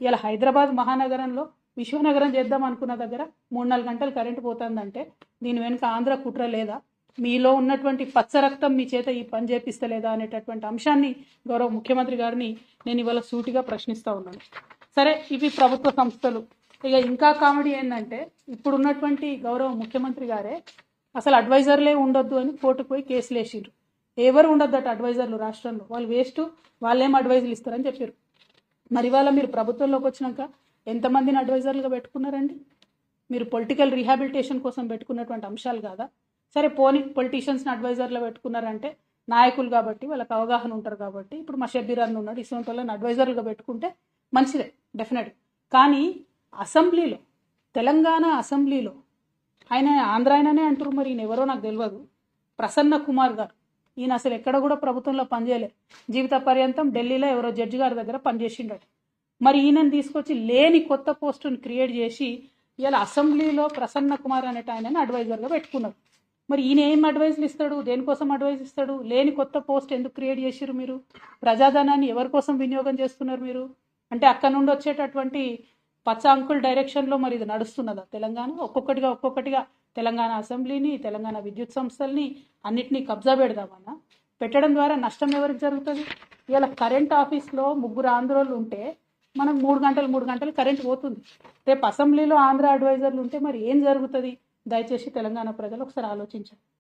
ఇలా హైదరాబాద్ మహానగరంలో విశ్వనగరం చేద్దాం అనుకున్న దగ్గర మూడు నాలుగు గంటలు కరెంటు పోతుందంటే దీని వెనుక ఆంధ్ర కుట్ర లేదా? మీలో ఉన్నటువంటి పచ్చ రక్తం మీ చేత ఈ పని చేపిస్తలేదా అనేటటువంటి అంశాన్ని గౌరవ ముఖ్యమంత్రి గారిని నేను ఇవాళ సూటిగా ప్రశ్నిస్తూ ఉన్నాను. సరే ఇవి ప్రభుత్వ సంస్థలు. ఇక ఇంకా కామెడీ ఏంటంటే ఇప్పుడున్నటువంటి గౌరవ ముఖ్యమంత్రి గారే అసలు అడ్వైజర్లే ఉండొద్దు అని కోర్టుకు పోయి కేసులు వేసిండ్రు ఎవరు ఉండొద్దట అడ్వైజర్లు రాష్ట్రంలో? వాళ్ళు వేస్ట్ వాళ్ళేం అడ్వైజులు ఇస్తారని చెప్పారు మరి ఇవాళ మీరు ప్రభుత్వంలోకి వచ్చినాక ఎంతమందిని అడ్వైజర్లుగా పెట్టుకున్నారండి? మీరు పొలిటికల్ రీహాబిలిటేషన్ కోసం పెట్టుకున్నటువంటి అంశాలు కాదా? సరే పోని పొలిటీషియన్స్ని అడ్వైజర్లో పెట్టుకున్నారంటే నాయకులు కాబట్టి వాళ్ళకి అవగాహన ఉంటారు కాబట్టి ఇప్పుడు మా షబ్బీర్ అన్న ఉన్నాడు ఇటువంటి వాళ్ళని అడ్వైజర్లుగా పెట్టుకుంటే మంచిదే డెఫినెట్ కానీ అసెంబ్లీలో తెలంగాణ అసెంబ్లీలో ఆయన ఆంధ్ర ఆయననే అంటారు మరి ఎవరో నాకు తెలియదు ప్రసన్న కుమార్ గారు. ఈయన అసలు ఎక్కడ కూడా ప్రభుత్వంలో పనిచేయలే. జీవిత పర్యంతం ఢిల్లీలో ఎవరో జడ్జి గారి దగ్గర పనిచేసిండట. మరి ఈయనని తీసుకొచ్చి లేని కొత్త పోస్టును క్రియేట్ చేసి ఇలా అసెంబ్లీలో ప్రసన్న కుమార్ అనేట ఆయనని అడ్వైజర్గా పెట్టుకున్నారు. మరి ఈయన ఏం అడ్వైజులు ఇస్తాడు? దేనికోసం అడ్వైజ్ ఇస్తాడు? లేని కొత్త పోస్ట్ ఎందుకు క్రియేట్ చేసిరు మీరు? ప్రజాధనాన్ని ఎవరి కోసం వినియోగం చేస్తున్నారు మీరు? అంటే అక్కడ నుండి వచ్చేటటువంటి పచ్చ అంకుల్ డైరెక్షన్లో మరి ఇది నడుస్తున్నదా? తెలంగాణ ఒక్కొక్కటిగా ఒక్కొక్కటిగా తెలంగాణ అసెంబ్లీని తెలంగాణ విద్యుత్ సంస్థల్ని అన్నిటినీ కబ్జా పెడదామన్నా? పెట్టడం ద్వారా నష్టం ఎవరికి జరుగుతుంది? ఇవాళ కరెంట్ ఆఫీస్లో ముగ్గురు ఆంధ్రోళ్ళు ఉంటే మనం మూడు గంటలు మూడు గంటలు కరెంట్ పోతుంది. రేపు అసెంబ్లీలో ఆంధ్ర అడ్వైజర్లు ఉంటే మరి ఏం జరుగుతుంది? దయచేసి తెలంగాణ ప్రజలు ఒకసారి ఆలోచించండి.